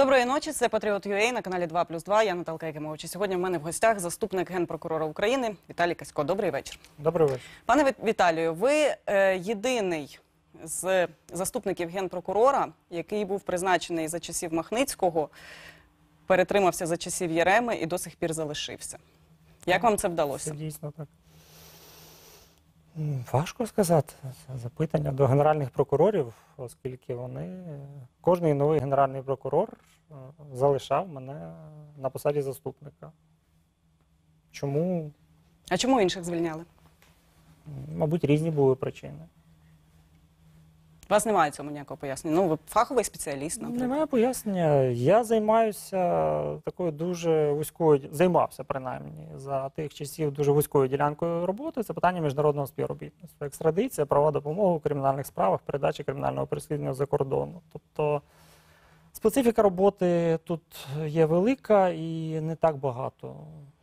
Доброї ночі, це Патріот UA на каналі 2 плюс 2. Я Наталка Якимович. Сьогодні в мене в гостях заступник генпрокурора України Віталій Касько. Добрий вечір. Добрий вечір. Пане Віталію, ви е, єдиний з заступників генпрокурора, який був призначений за часів Махницького, перетримався за часів Єреми і до сих пір залишився. Як вам це вдалося? Це дійсно так. Важко сказати. Це запитання до генеральних прокурорів, оскільки вони. е, Кожний новий генеральний прокурор залишав мене на посаді заступника. Чому? А чому інших звільняли? Мабуть, різні були причини. У вас немає цьому ніякого пояснення. Ну, ви фаховий спеціаліст, наприклад. Немає пояснення. Я займаюся такою дуже вузькою, займався принаймні за тих часів дуже вузькою ділянкою роботи. Це питання міжнародного співробітництва, екстрадиція, права допомоги у кримінальних справах, передача кримінального переслідування за кордону. Тобто специфіка роботи тут є велика і не так багато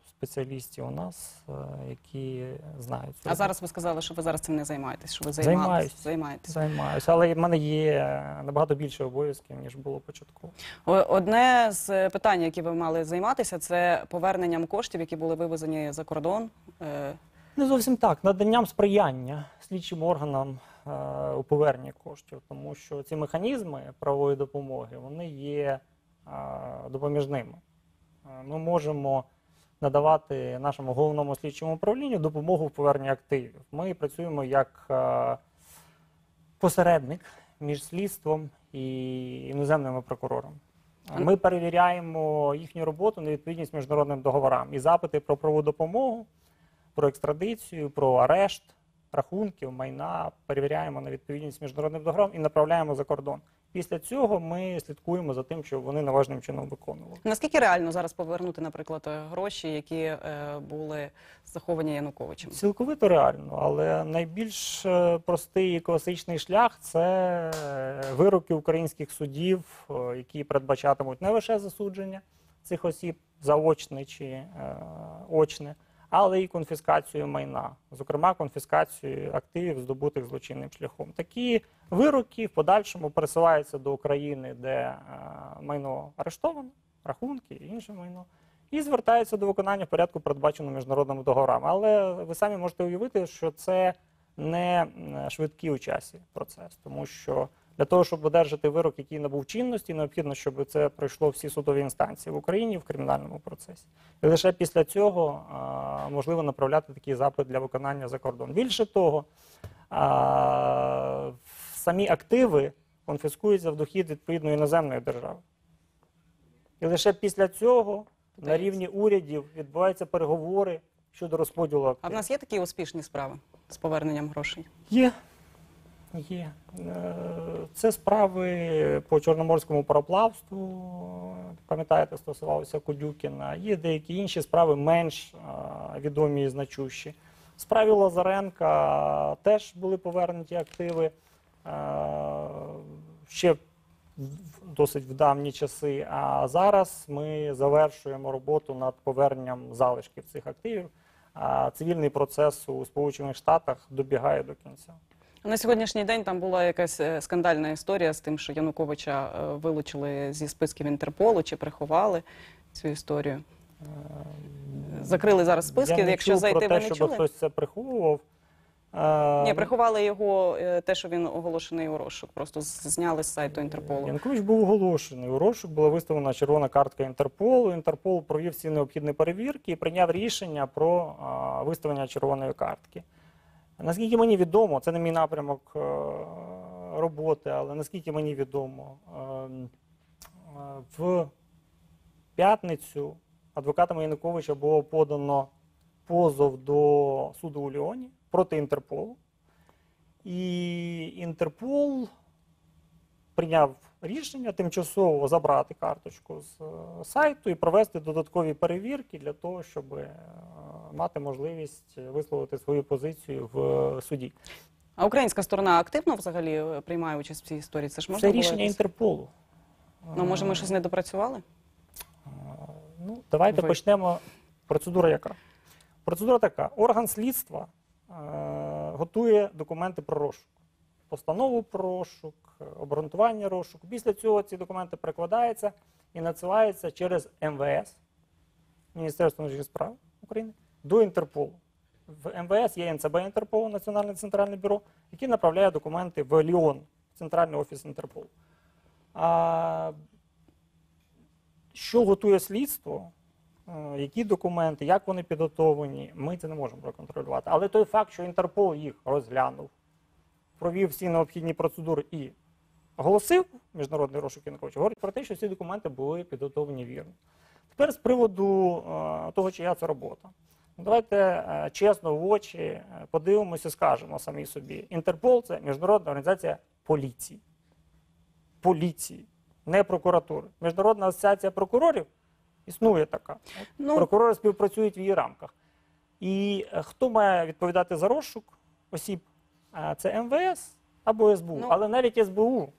спеціалістів у нас, е, які знають. А зараз ви сказали, що ви зараз цим не займаєтесь, що ви Займаюсь. займаєтесь. Займаюся, але в мене є набагато більше обов'язків, ніж було початково. Одне з питань, які ви мали займатися, це поверненням коштів, які були вивезені за кордон. Е, Не зовсім так. Наданням сприяння слідчим органам у поверненні коштів, тому що ці механізми правової допомоги вони є е, допоміжними. Е, Ми можемо надавати нашому головному слідчому управлінню допомогу в поверненні активів. Ми працюємо як е, посередник між слідством і іноземними прокурорами. Е, Ми перевіряємо їхню роботу на відповідність міжнародним договорам і запити про правову допомогу про екстрадицію, про арешт рахунків, майна перевіряємо на відповідність міжнародним договорам і направляємо за кордон. Після цього ми слідкуємо за тим, щоб вони належним чином виконували. наскільки реально зараз повернути, наприклад, гроші, які е, були заховані Януковичем? Цілковито реально, але найбільш е, простий і класичний шлях це е, вироки українських судів, е, які передбачатимуть не лише засудження цих осіб, заочне чи е, очне, але й конфіскацію майна, зокрема конфіскацію активів, здобутих злочинним шляхом. Такі вироки в подальшому пересилаються до України, де е, майно арештовано, рахунки і інше майно. І звертаються до виконання в порядку, передбаченому міжнародними договорами. Але ви самі можете уявити, що це не м, швидкий у часі процес, тому що для того, щоб одержати вирок, який набув чинності, необхідно, щоб це пройшло всі судові інстанції в Україні в кримінальному процесі. І лише після цього а, можливо направляти такий запит для виконання за кордон. Більше того, а, самі активи конфіскуються в дохід відповідно іноземної держави. І лише після цього на рівні урядів відбуваються переговори щодо розподілу А в нас є такі успішні справи з поверненням грошей? Є. Є. Е, Це справи по чорноморському пароплавству. Пам'ятаєте, стосувалося Кудюкіна. Є деякі інші справи менш відомі і значущі. В справі Лазаренка теж були повернуті активи е, ще досить в давні часи. А зараз ми завершуємо роботу над поверненням залишків цих активів. А цивільний процес у Сполучених Штатах добігає до кінця. На сьогоднішній день там була якась е, скандальна історія з тим, що Януковича е, вилучили зі списків Інтерполу чи приховали цю історію. Закрили зараз списки. Я не Якщо чув зайти, про те, ви не щоб чули? хтось це приховував. Е, Ні, приховали його е, те, що він оголошений у розшук. Просто зняли з сайту Інтерполу. Янукович був оголошений. У розшук була виставлена червона картка Інтерполу. Інтерпол провів всі необхідні перевірки і прийняв рішення про виставлення червоної картки. Наскільки мені відомо, це не мій напрямок е, роботи, але наскільки мені відомо, ем, е, в п'ятницю адвокатами Януковича було подано позов до суду у Ліоні проти Інтерполу. І Інтерпол прийняв рішення тимчасово забрати карточку з е, сайту і провести додаткові перевірки для того, щоб мати можливість висловити свою позицію в е, суді. А українська сторона активно взагалі е, приймає участь в цій історії. Це ж можна Це рішення якось- Інтерполу. Ну, може, ми щось не допрацювали? Е, Ну, давайте Ви- почнемо. Процедура яка? Процедура така: орган слідства е, готує документи про розшук. Постанову про розшук, е, обґрунтування розшуку. Після цього ці документи перекладаються і надсилається через МВС, Міністерство внутрішніх справ України, до Інтерполу. В МВС є НЦБ Інтерполу, Національне центральне бюро, яке направляє документи в Ліон, центральний офіс Інтерполу. А, що готує слідство, е, які документи, як вони підготовлені, ми це не можемо проконтролювати. Але той факт, що Інтерпол їх розглянув, провів всі необхідні процедури і оголосив міжнародний розшук Януковича, говорить про те, що ці документи були підготовлені вірно. Тепер з приводу е, того, чия це робота. Давайте е, чесно в очі е, подивимося, скажемо самі собі. Інтерпол це міжнародна організація поліції. Поліції, не прокуратури. Міжнародна асоціація прокурорів існує така. Ну, Прокурори співпрацюють в її рамках. І е, хто має відповідати за розшук осіб? Це МВС або СБУ. Ну. Але навіть СБУ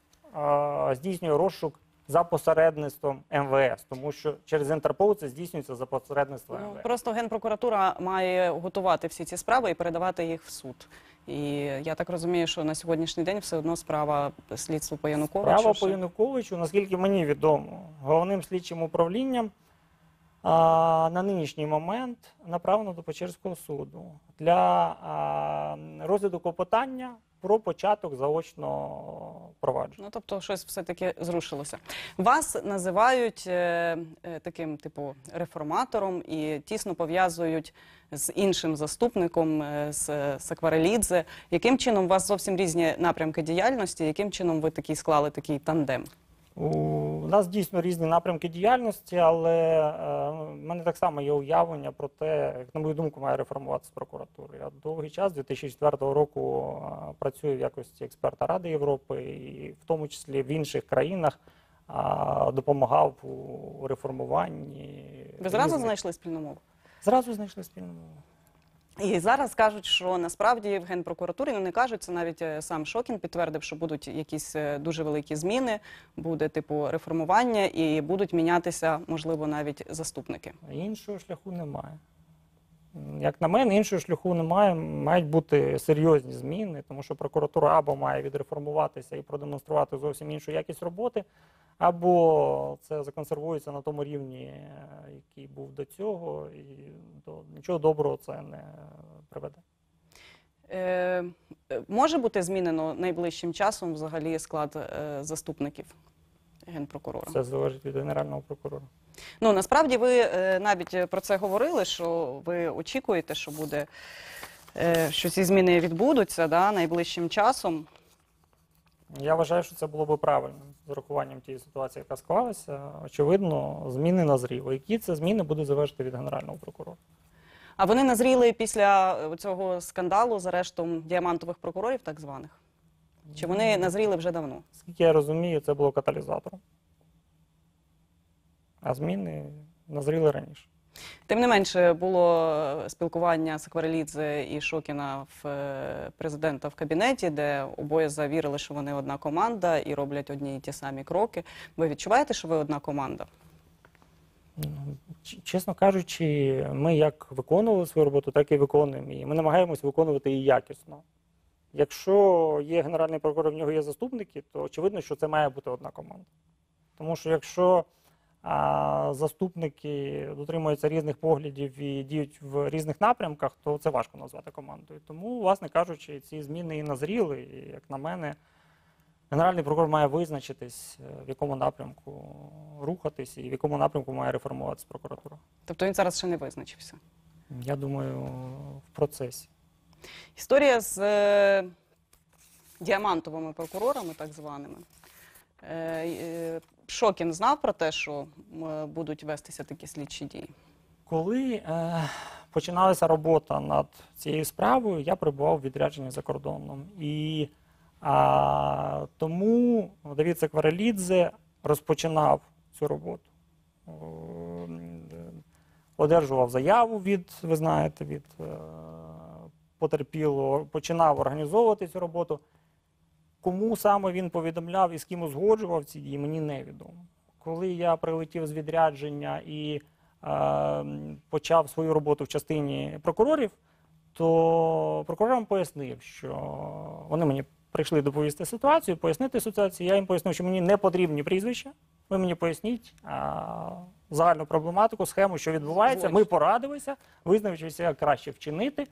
здійснює розшук за посередництвом МВС, тому що через Інтерпол це здійснюється за посередництвом Ну, МВС. просто Генпрокуратура має готувати всі ці справи і передавати їх в суд. І я так розумію, що на сьогоднішній день все одно справа слідства по Януковичу. Справа що- по Януковичу, наскільки мені відомо, головним слідчим управлінням а, на нинішній момент направлено до Печерського суду для а, розгляду клопотання про початок заочного провадження. Ну, тобто, щось все-таки зрушилося. Вас називають е, е, таким, типу, реформатором і тісно пов'язують з іншим заступником, е, з Сакварелідзе. Яким чином у вас зовсім різні напрямки діяльності? Яким чином ви такий склали такий тандем? У нас дійсно різні напрямки діяльності, але е, в мене так само є уявлення про те, як на мою думку, має реформуватися прокуратура. Я довгий час, з 2004 року, е, працюю в якості експерта Ради Європи і в тому числі в інших країнах е, допомагав у реформуванні. Ви зразу різних- знайшли спільну мову? Зразу знайшли спільну мову. І зараз кажуть, що насправді в генпрокуратурі ну не кажуть, це навіть е, сам Шокін підтвердив, що будуть якісь е, дуже великі зміни, буде типу реформування, і будуть мінятися, можливо, навіть заступники. Іншого шляху немає. Як на мене, іншого шляху немає. Мають бути серйозні зміни, тому що прокуратура або має відреформуватися і продемонструвати зовсім іншу якість роботи, або це законсервується на тому рівні, е, який був до цього, і до нічого доброго це не приведе. Е, е, може бути змінено найближчим часом взагалі склад е, заступників генпрокурора? Це залежить від генерального прокурора. Ну насправді ви е, навіть про це говорили, що ви очікуєте, що буде що ці зміни відбудуться да, найближчим часом. Я вважаю, що це було би правильно з урахуванням тієї ситуації, яка склалася. Очевидно, зміни назріли. Які це зміни буде залежати від генерального прокурора. А вони назріли після е, цього скандалу з арештом діамантових прокурорів, так званих? Чи вони назріли вже давно? Скільки я розумію, це було каталізатором. А зміни назріли раніше. Тим не менше, було е, спілкування Сакварелідзе і Шокіна в е, президента в кабінеті, де обоє завірили, що вони одна команда і роблять одні і ті самі кроки. Ви відчуваєте, що ви одна команда? Чесно кажучи, ми як виконували свою роботу, так і виконуємо її. Ми намагаємось виконувати її якісно. Якщо є генеральний прокурор, в нього є заступники, то очевидно, що це має бути одна команда. Тому що якщо заступники дотримуються різних поглядів і діють в різних напрямках, то це важко назвати командою. Тому, власне кажучи, ці зміни і назріли. І, як на мене, генеральний прокурор має визначитись, е, в якому напрямку рухатись і в якому напрямку має реформуватися прокуратура. Тобто він зараз ще не визначився. Я думаю, в процесі. Історія з е, діамантовими прокурорами, так званими. Е, е, Шокін знав про те, що е, будуть вестися такі слідчі дії. Коли е, починалася робота над цією справою, я перебував в відрядженні за кордоном. І а, тому Давід Сакварелідзе розпочинав цю роботу. Е, Одержував заяву від, ви знаєте, від е, потерпілого, починав організовувати цю роботу. Кому саме він повідомляв і з ким узгоджував ці дії, мені невідомо. Коли я прилетів з відрядження і е, почав свою роботу в частині прокурорів, то прокурорам пояснив, що вони мені прийшли доповісти ситуацію, пояснити ситуацію. Я їм пояснив, що мені не потрібні прізвища. Ви мені поясніть а, загальну проблематику, схему, що відбувається. Ми порадилися, порадилися, визначилися, як краще вчинити.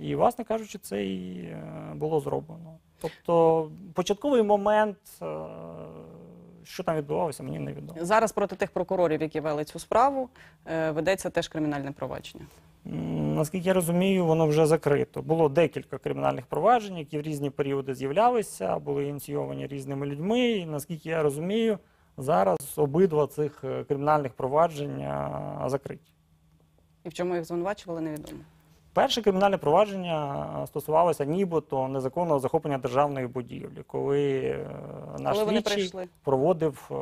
І, власне кажучи, це і е, було зроблено. Тобто, початковий момент, е, що там відбувалося, мені не відомо. Зараз проти тих прокурорів, які вели цю справу, е, ведеться теж кримінальне провадження. Наскільки я розумію, воно вже закрито. Було декілька кримінальних проваджень, які в різні періоди з'являлися, були ініційовані різними людьми. І наскільки я розумію, зараз обидва цих кримінальних провадження закриті. І в чому їх звинувачували, невідомо. Перше кримінальне провадження стосувалося нібито незаконного захоплення державної будівлі, коли е, наш Коли слідчий проводив е,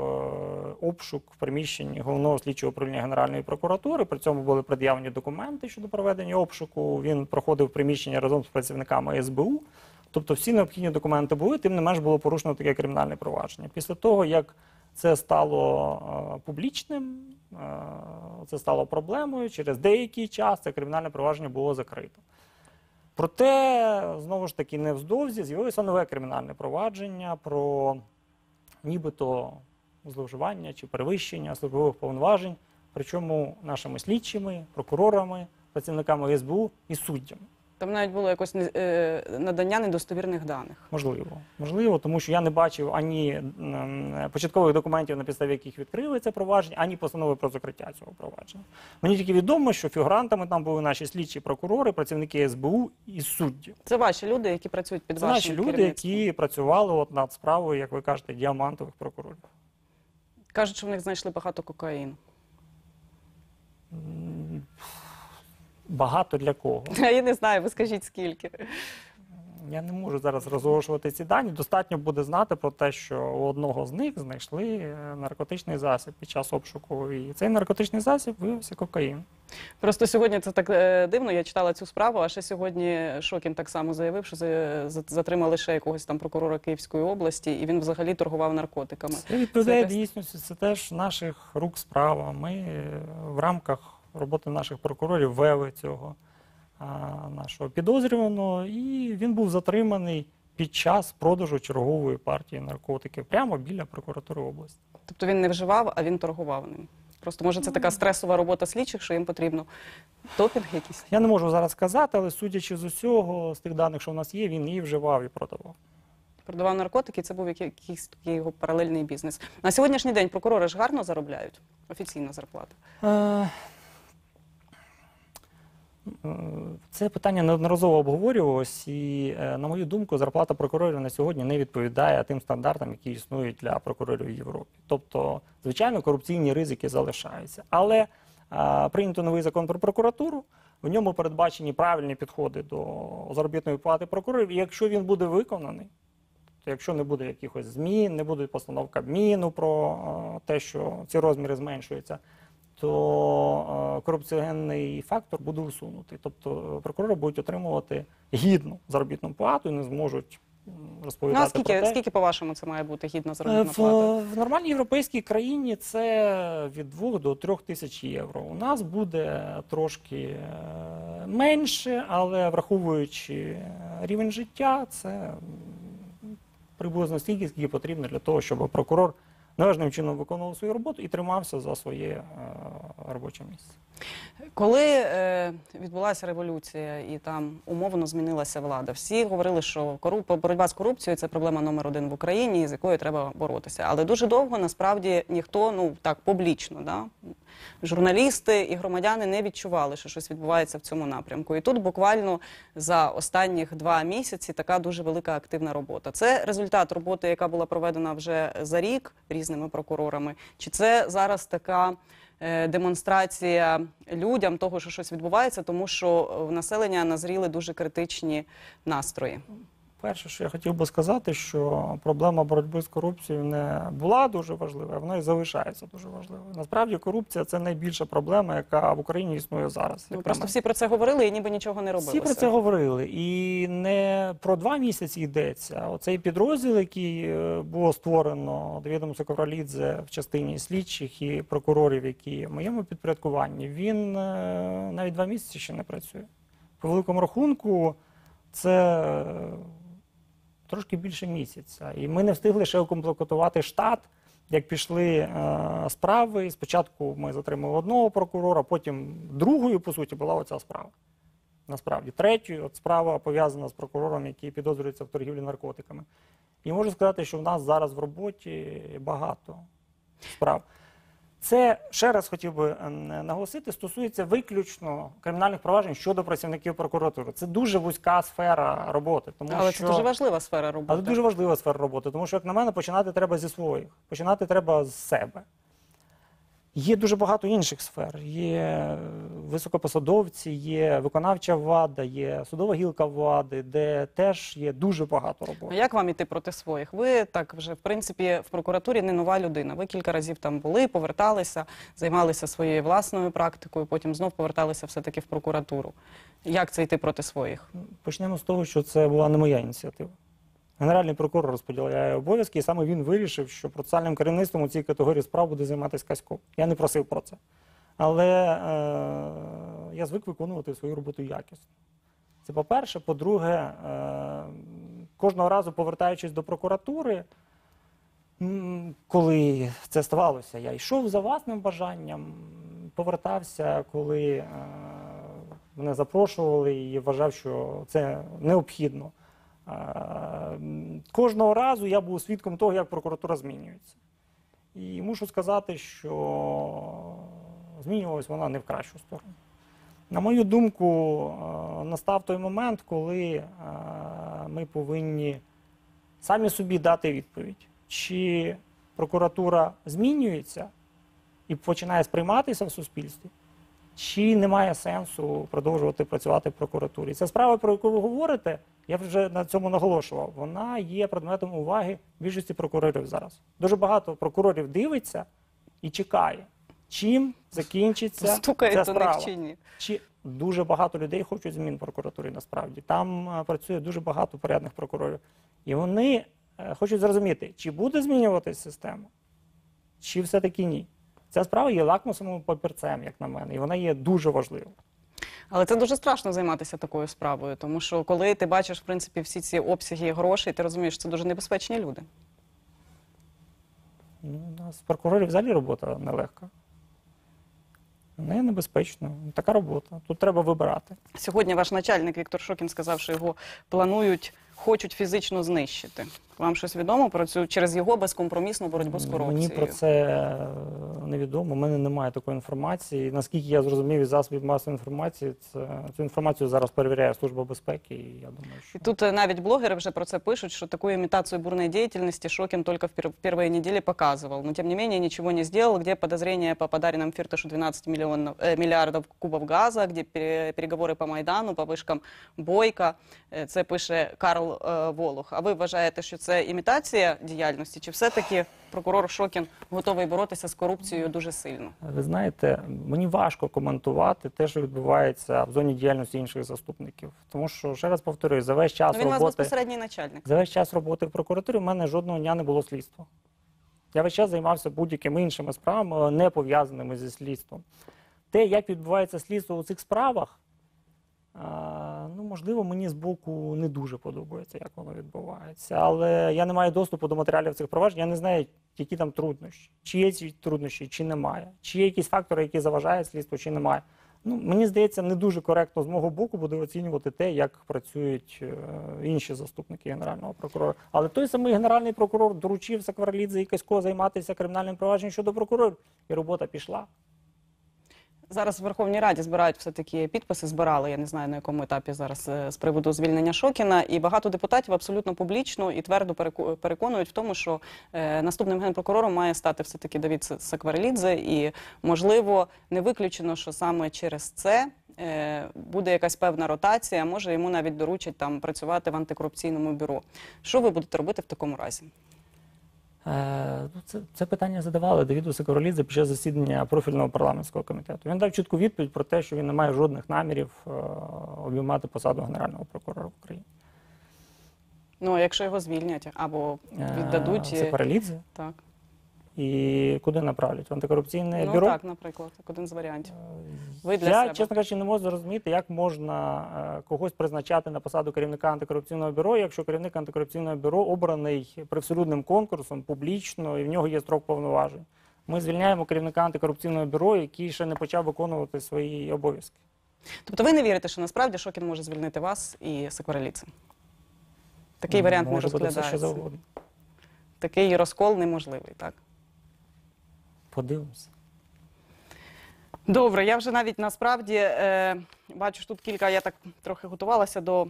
обшук в приміщенні головного слідчого управління Генеральної прокуратури. При цьому були пред'явлені документи щодо проведення обшуку. Він проходив приміщення разом з працівниками СБУ. Тобто всі необхідні документи були, тим не менш було порушено таке кримінальне провадження. Після того, як це стало е, публічним, це стало проблемою. Через деякий час це кримінальне провадження було закрито. Проте, знову ж таки, невздовзі з'явилося нове кримінальне провадження про нібито зловживання чи перевищення службових повноважень, причому нашими слідчими, прокурорами, працівниками СБУ і суддями. Там навіть було якось е, надання недостовірних даних. Можливо, можливо, тому що я не бачив ані початкових документів, на підставі яких відкрили це провадження, ані постанови про закриття цього провадження. Мені тільки відомо, що фігурантами там були наші слідчі прокурори, працівники СБУ і судді. Це ваші люди, які працюють під Це вашим наші люди, які працювали от над справою, як ви кажете, діамантових прокурорів. кажуть, що в них знайшли багато кокаїну. Багато для кого. Я не знаю, ви скажіть скільки. Я не можу зараз розголошувати ці дані. Достатньо буде знати про те, що у одного з них знайшли е, наркотичний засіб під час обшуку. І цей наркотичний засіб виявився кокаїн. Просто сьогодні це так е, дивно. Я читала цю справу, а ще сьогодні Шокін так само заявив, що за- за- затримали ще якогось там прокурора Київської області, і він взагалі торгував наркотиками. Це відповідає якась- дійсності. Це теж наших рук справа. Ми е, в рамках роботи наших прокурорів вели цього нашого підозрюваного, і він був затриманий під час продажу чергової партії наркотиків прямо біля прокуратури області. Тобто він не вживав, а він торгував ним. Просто може це така стресова робота слідчих, що їм потрібно допінг якийсь. Я не можу зараз сказати, але судячи з усього, з тих даних, що в нас є, він і вживав, і продавав. Продавав наркотики, це був який- якийсь такий його паралельний бізнес. На сьогоднішній день прокурори ж гарно заробляють. Офіційна зарплата. Е, Це питання неодноразово обговорювалось, і, е, на мою думку, зарплата прокурорів на сьогодні не відповідає тим стандартам, які існують для прокурорів в Європі. Тобто, звичайно, корупційні ризики залишаються. Але е, прийнято новий закон про прокуратуру. В ньому передбачені правильні підходи до заробітної плати прокурорів. І якщо він буде виконаний, то якщо не буде якихось змін, не буде постанов Кабміну про е, те, що ці розміри зменшуються, то е, корупціогенний фактор буде усунутий. Тобто е, прокурори будуть отримувати гідну заробітну плату і не зможуть м, Ну розповідати а скільки, про те. скільки по-вашому, це має бути гідна Е, заробітна В, плата? в нормальній європейській країні це від 2 до 3 тисяч євро. У нас буде трошки менше, але враховуючи рівень життя, це приблизно стільки, скільки потрібно для того, щоб прокурор належним чином виконував свою роботу і тримався за своє е, робоче місце. Коли е, відбулася революція і там умовно змінилася влада, всі говорили, що коруп... боротьба з корупцією це проблема номер один в Україні, з якою треба боротися. Але дуже довго насправді ніхто, ну так публічно, да? журналісти і громадяни не відчували, що щось відбувається в цьому напрямку. І тут буквально за останніх два місяці така дуже велика активна робота. Це результат роботи, яка була проведена вже за рік різними прокурорами. Чи це зараз така? Е, демонстрація людям того, що щось відбувається, тому що в населення назріли дуже критичні настрої. Перше, що я хотів би сказати, що проблема боротьби з корупцією не була дуже важлива, а вона і залишається дуже важливою. Насправді корупція це найбільша проблема, яка в Україні існує зараз. Ну, просто всі про це говорили і ніби нічого не робилося. Всі про це говорили. І не про два місяці йдеться. Оцей підрозділ, який е, було створено до відомства Ковролідзе в частині слідчих і прокурорів, які в моєму підпорядкуванні, він е, навіть два місяці ще не працює. По великому рахунку, це е, трошки більше місяця. І ми не встигли ще укомплектувати штат. Як пішли е, справи, спочатку ми затримали одного прокурора, потім другою, по суті, була оця справа. Насправді, третьою от справа пов'язана з прокурором, який підозрюється в торгівлі наркотиками. І можу сказати, що в нас зараз в роботі багато справ. Це ще раз хотів би е, наголосити, стосується виключно кримінальних проваджень щодо працівників прокуратури. Це дуже вузька сфера роботи. Тому Але що... це дуже важлива сфера роботи. Але дуже важлива сфера роботи, тому що, як на мене, починати треба зі своїх, починати треба з себе. Є дуже багато інших сфер. Є е, високопосадовці, є виконавча влада, є судова гілка влади, де теж є дуже багато роботи. А як вам іти проти своїх? Ви так вже в принципі в прокуратурі не нова людина. Ви кілька разів там були, поверталися, займалися своєю власною практикою, потім знов поверталися все-таки в прокуратуру. Як це йти проти своїх? Почнемо з того, що це була не моя ініціатива. Генеральний прокурор розподіляє обов'язки, і саме він вирішив, що процесуальним керівництвом у цій категорії справ буде займатися Касько. Я не просив про це. Але е, я звик виконувати свою роботу якісно. Це по-перше. По-друге, е, кожного разу повертаючись до прокуратури, коли це ставалося, я йшов за власним бажанням, повертався, коли е, мене запрошували і вважав, що це необхідно. Е, Кожного разу я був свідком того, як прокуратура змінюється. І мушу сказати, що змінювалась вона не в кращу сторону. На мою думку, е, настав той момент, коли е, ми повинні самі собі дати відповідь, чи прокуратура змінюється і починає сприйматися в суспільстві, чи немає сенсу продовжувати працювати в прокуратурі. Ця справа, про яку ви говорите, я вже на цьому наголошував. Вона є предметом уваги більшості прокурорів зараз. Дуже багато прокурорів дивиться і чекає, чим закінчиться Стукає ця справа. чи ні? Чи дуже багато людей хочуть змін в прокуратурі насправді. Там е, працює дуже багато порядних прокурорів. І вони е, хочуть зрозуміти, чи буде змінюватися система, чи все-таки ні. Ця справа є лакмусовим папірцем, як на мене, і вона є дуже важливою. Але це дуже страшно займатися такою справою, тому що коли ти бачиш в принципі всі ці обсяги грошей, ти розумієш, що це дуже небезпечні люди. Ну, у нас прокурорів взагалі робота нелегка. Не небезпечно. Така робота. Тут треба вибирати. Сьогодні ваш начальник Віктор Шокін сказав, що його планують, хочуть фізично знищити. Вам щось відомо про цю через його безкомпромісну боротьбу з корупцією? Мені про це е, невідомо. У мене немає такої інформації. Наскільки я зрозумів із засобів масової інформації, це, цю інформацію зараз перевіряє Служба безпеки, і я думаю, що И тут э, навіть блогеры вже про це пишуть, що таку имитацию бурной деятельности Шокин только в, пер- в первые недели показывал. Но тем не менее ничего не сделал, где подозрения по подаренным Фирташу 12 миллионов, э, миллиардов кубов газа, где пере- переговори по Майдану, по вишкам Бойка. Е, Це пише Карл е, Волох. А ви вважаєте, що це Імітація діяльності? Чи все-таки прокурор Шокін готовий боротися з корупцією дуже сильно? ви знаєте, мені важко коментувати те, що відбувається в зоні діяльності інших заступників. Тому що, ще раз повторюю, за весь час Ну, він у вас роботи. безпосередній начальник. За весь час роботи в прокуратурі в мене жодного дня не було слідства. Я весь час займався будь-якими іншими справами, не пов'язаними зі слідством. Те, як відбувається слідство у цих справах, ну, можливо, мені з боку не дуже подобається, як воно відбувається. Але я не маю доступу до матеріалів цих проваджень, я не знаю, які там труднощі, чи є ці труднощі, чи немає, чи є якісь фактори, які заважають слідству, чи немає. Ну, мені здається, не дуже коректно з мого боку буде оцінювати те, як працюють е, інші заступники генерального прокурора. Але той самий генеральний прокурор доручив Сакварелідзе і Касько займатися кримінальним провадженням щодо прокурорів, і робота пішла. Зараз в Верховній Раді збирають все таки підписи. Збирали. Я не знаю на якому етапі зараз е, з приводу звільнення Шокіна. І багато депутатів абсолютно публічно і твердо переконують в тому, що е, наступним генпрокурором має стати все таки Давід Сакварелідзе. І можливо не виключено, що саме через це. е, Буде якась певна ротація, може йому навіть доручать там працювати в антикорупційному бюро. Що ви будете робити в такому разі? Е, ну, це, це питання задавали Давіду Сакварелідзе під час засідання профільного парламентського комітету. Він дав чітку відповідь про те, що він не має жодних намірів е, обіймати посаду генерального прокурора в Україні. Ну а якщо його звільнять або Е, віддадуть, Це Сакварелідзе. так. І куди направлять? В антикорупційне ну бюро? так, наприклад, як один з варіантів. Ви для Я, себе. чесно кажучи, не можу зрозуміти, як можна е, когось призначати на посаду керівника антикорупційного бюро, якщо керівник антикорупційного бюро обраний привселюдним конкурсом публічно і в нього є строк повноважень. Ми звільняємо керівника антикорупційного бюро, який ще не почав виконувати свої обов'язки. Тобто ви не вірите, що насправді Шокін може звільнити вас і Секвареліци? Такий варіант Може все, розглядається. Такий розкол неможливий, так? Подивимося. Добре, я вже навіть насправді е, бачу, що тут кілька, я так трохи готувалася до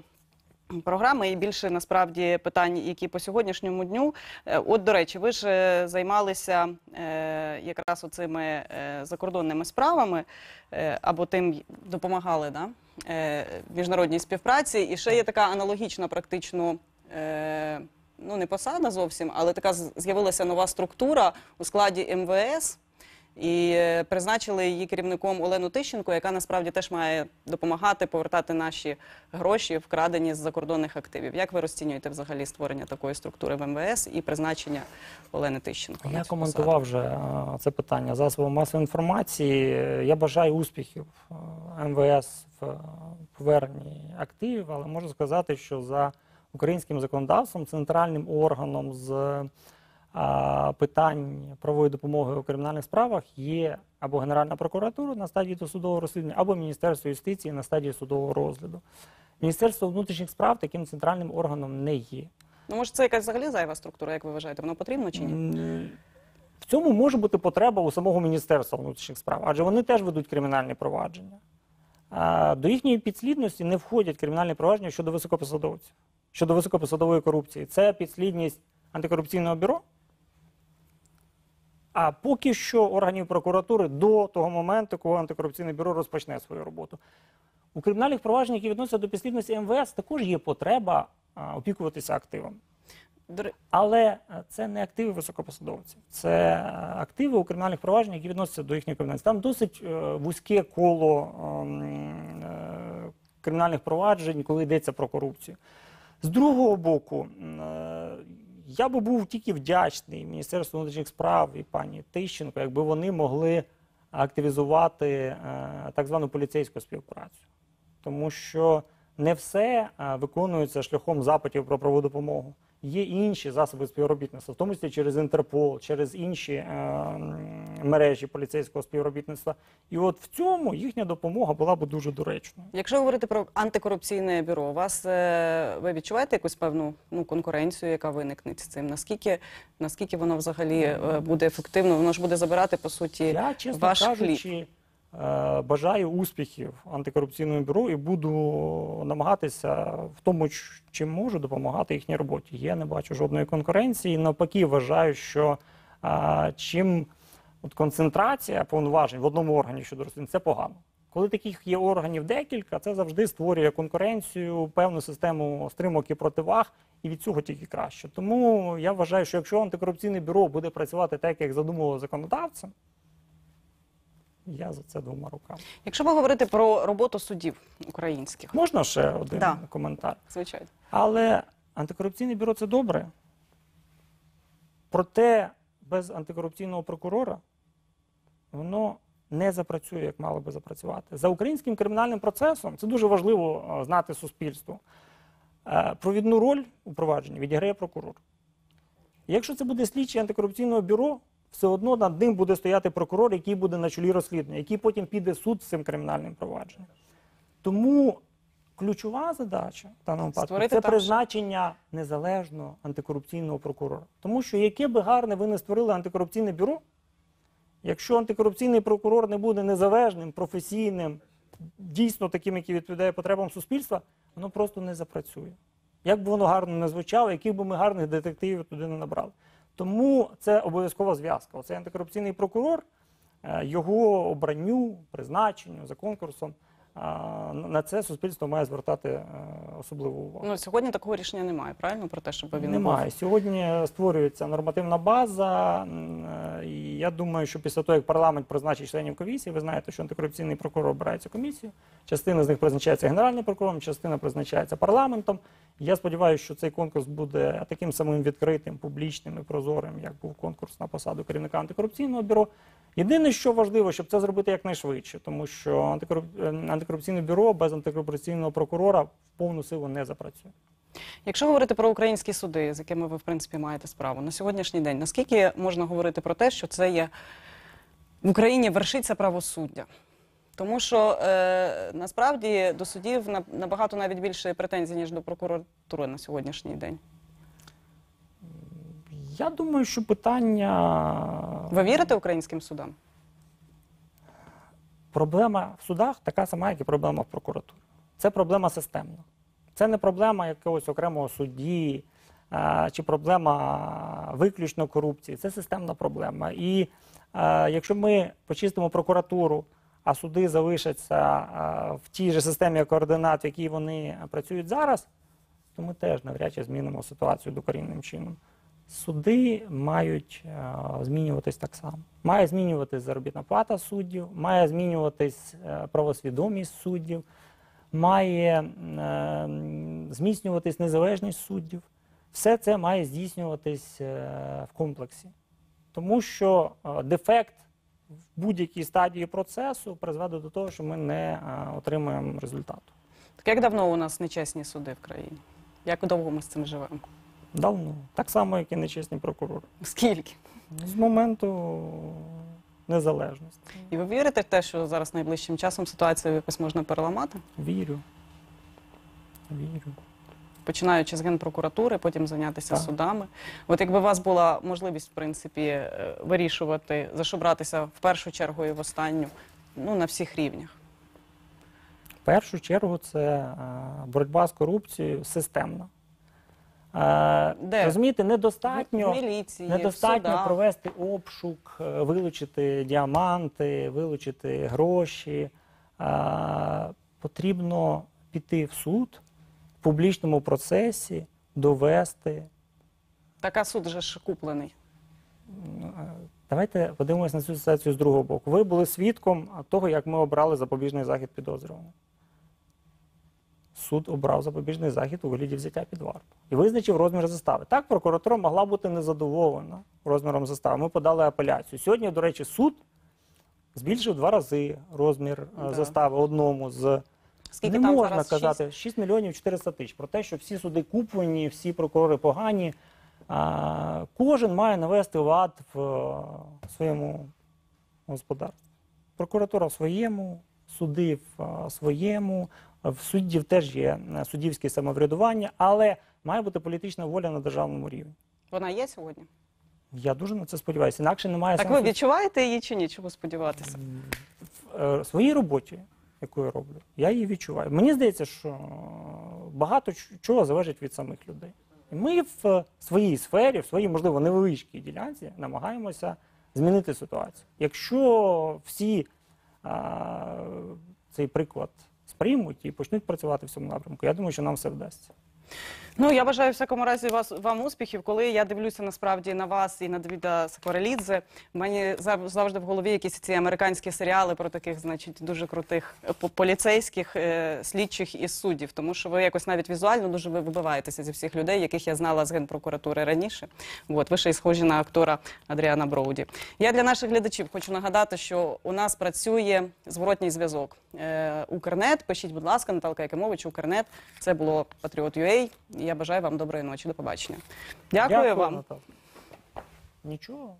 програми, і більше насправді питань, які по сьогоднішньому дню. Е, от, до речі, ви ж е, займалися е, якраз оцими е, закордонними справами, е, або тим допомагали да? е, міжнародній співпраці. І ще є така аналогічна практично. Е, Ну, не посада зовсім, але така з'явилася нова структура у складі МВС. І е, призначили її керівником Олену Тищенко, яка насправді теж має допомагати повертати наші гроші, вкрадені з закордонних активів. Як ви розцінюєте взагалі створення такої структури в МВС і призначення Олени Тищенко? Я коментував вже це питання засобом масової інформації. Я бажаю успіхів МВС в поверненні активів, але можу сказати, що за українським законодавством центральним органом з е, питань правової допомоги у кримінальних справах є або Генеральна прокуратура на стадії досудового розслідування, або Міністерство юстиції на стадії судового розгляду. Міністерство внутрішніх справ таким центральним органом не є. Ну, може, це якась взагалі зайва структура, як ви вважаєте? Воно потрібно чи ні? В цьому може бути потреба у самого Міністерства внутрішніх справ, адже вони теж ведуть кримінальні провадження. До їхньої підслідності не входять кримінальні провадження щодо високопосадовців, щодо високопосадової корупції. Це підслідність антикорупційного бюро. А поки що органів прокуратури до того моменту, коли антикорупційне бюро розпочне свою роботу. У кримінальних провадженнях, які відносяться до підслідності МВС, також є потреба опікуватися активами. Але е, це не активи високопосадовців, це е, активи у кримінальних провадженнях, які відносяться до їхньої кримінальності. Там досить е, вузьке коло ем, кримінальних проваджень, коли йдеться про корупцію. З другого боку, е, я би був тільки вдячний Міністерству внутрішніх справ і пані Тищенко, якби вони могли активізувати е, так звану поліцейську співпрацю. Тому що не все е, виконується шляхом запитів про правову допомогу. Є інші засоби співробітництва, в тому числі через Інтерпол, через інші мережі поліцейського співробітництва. І от в цьому їхня допомога була б дуже доречною. Якщо говорити про антикорупційне бюро, у вас е, ви відчуваєте якусь певну ну, конкуренцію, яка виникне з цим? Наскільки, наскільки воно взагалі е, буде ефективно? Воно ж буде забирати по суті Я, чесно ваш кажучи, е, бажаю успіхів антикорупційному бюро і буду намагатися в тому, чим можу, допомагати їхній роботі. Я не бачу жодної конкуренції. Навпаки, вважаю, що чим от концентрація повноважень в одному органі щодо розслідування, це погано. Коли таких є органів декілька, це завжди створює конкуренцію, певну систему стримок і противаг, і від цього тільки краще. Тому я вважаю, що якщо антикорупційне бюро буде працювати так, як задумував законодавцем, я за це двома руками. Якщо ви говорити про роботу судів українських, Можна ще один Да. коментар? звичайно. Але антикорупційне бюро це добре. Проте без антикорупційного прокурора воно не запрацює, як мало би запрацювати. За українським кримінальним процесом це дуже важливо е, знати суспільству. Е, Провідну роль у провадженні відіграє прокурор. Якщо це буде слідчий антикорупційного бюро, все одно над ним буде стояти прокурор, який буде на чолі розслідування, який потім піде суд з цим кримінальним провадженням. Тому ключова задача в даному випадку це там призначення незалежного антикорупційного прокурора. Тому що яке би гарне ви не створили антикорупційне бюро, якщо антикорупційний прокурор не буде незалежним, професійним, дійсно таким, який відповідає потребам суспільства, воно просто не запрацює. Як би воно гарно не звучало, яких би ми гарних детективів туди не набрали. Тому це обов'язкова зв'язка. Оцей антикорупційний прокурор, е, його обранню, призначенню за конкурсом на це суспільство має звертати е, особливу увагу. Ну сьогодні такого рішення немає, правильно про те, щоб він Немає. Сьогодні створюється нормативна база. е, І я думаю, що після того, як парламент призначить членів комісії, ви знаєте, що антикорупційний прокурор обирається комісію. Частина з них призначається генеральним прокурором, частина призначається парламентом. Я сподіваюся, що цей конкурс буде таким самим відкритим, публічним і прозорим, як був конкурс на посаду керівника антикорупційного бюро. Єдине, що важливо, щоб це зробити якнайшвидше, тому що антикоруп- е, антикорупційне бюро без антикорупційного прокурора в повну силу не запрацює. Якщо говорити про українські суди, з якими ви в принципі маєте справу на сьогоднішній день, наскільки можна говорити про те, що це є в Україні вершиться правосуддя? Тому що е, насправді до судів набагато навіть більше претензій, ніж до прокуратури на сьогоднішній день. Я думаю, що питання Ви вірите українським судам? Проблема в судах така сама, як і проблема в прокуратурі. Це проблема системна. Це не проблема якогось окремого судді чи проблема виключно корупції. Це системна проблема. І якщо ми почистимо прокуратуру, а суди залишаться в тій же системі координат, в якій вони працюють зараз, то ми теж навряд чи змінимо ситуацію докорінним чином. Суди мають е, змінюватись так само. Має змінюватись заробітна плата суддів, має змінюватись е, правосвідомість суддів, має е, зміцнюватись незалежність суддів. Все це має здійснюватись в комплексі. Тому що дефект в будь-якій стадії процесу призведе до того, що ми не отримуємо результату. Так як давно у нас нечесні суди в країні? Як довго ми з цим живемо? Давно. Так само, як і нечесні прокурори. Скільки? З моменту незалежності. І ви вірите в те, що зараз найближчим часом ситуацію якось можна переламати? Вірю. Вірю. починаючи з генпрокуратури, потім зайнятися Так. судами. От якби у вас була можливість, в принципі, е, вирішувати, за що братися в першу чергу і в останню, ну на всіх рівнях. В першу чергу це е, боротьба з корупцією системна. Е, Де? Розумієте, недостатньо, міліції, недостатньо провести обшук, е, вилучити діаманти, вилучити гроші. Е, Потрібно піти в суд в публічному процесі, довести Так, а суд же ж куплений. Давайте подивимося на цю ситуацію з другого боку. Ви були свідком того, як ми обрали запобіжний захід підозрюваного. Суд обрав запобіжний захід у вигляді взяття під варту і визначив розмір застави. Так, прокуратура могла бути незадоволена розміром застави. Ми подали апеляцію. Сьогодні, до речі, суд збільшив два рази розмір е, Да. застави одному з Скільки не там можна зараз? казати 6 мільйонів 400 тисяч про те, що всі суди куплені, всі прокурори погані. А, кожен має навести лад в е, своєму господарстві. Прокуратура в своєму, суди в е, своєму, в суддів теж є е, суддівське самоврядування, але має бути політична воля на державному рівні. Вона є сьогодні? Я дуже на це сподіваюся. Інакше немає Так сенсу ви відчуваєте її чи ні? Чого сподіватися? в е, своїй роботі, яку я роблю, я її відчуваю. Мені здається, що багато чого залежить від самих людей. І ми в своїй сфері, в своїй, можливо, невеличкій ділянці намагаємося змінити ситуацію. Якщо всі а, цей приклад сприймуть і почнуть працювати в цьому напрямку, я думаю, що нам все вдасться. Ну я бажаю всякому разі вас вам успіхів. Коли я дивлюся насправді на вас і на Давіда Сакорелідзе, в мені зав- завжди в голові якісь ці американські серіали про таких, значить, дуже крутих е, поліцейських е, слідчих і суддів, тому що ви якось навіть візуально дуже ви вибиваєтеся зі всіх людей, яких я знала з генпрокуратури раніше. От ви ще й схожі на актора Адріана Броуді. Я для наших глядачів хочу нагадати, що у нас працює зворотній зв'язок. Е, Укрнет, пишіть, будь ласка, Наталка Якимович, Укрнет. Це було Patriot.ua. Я бажаю вам доброї ночі. До побачення. Дякую, вам. Наталя. Нічого.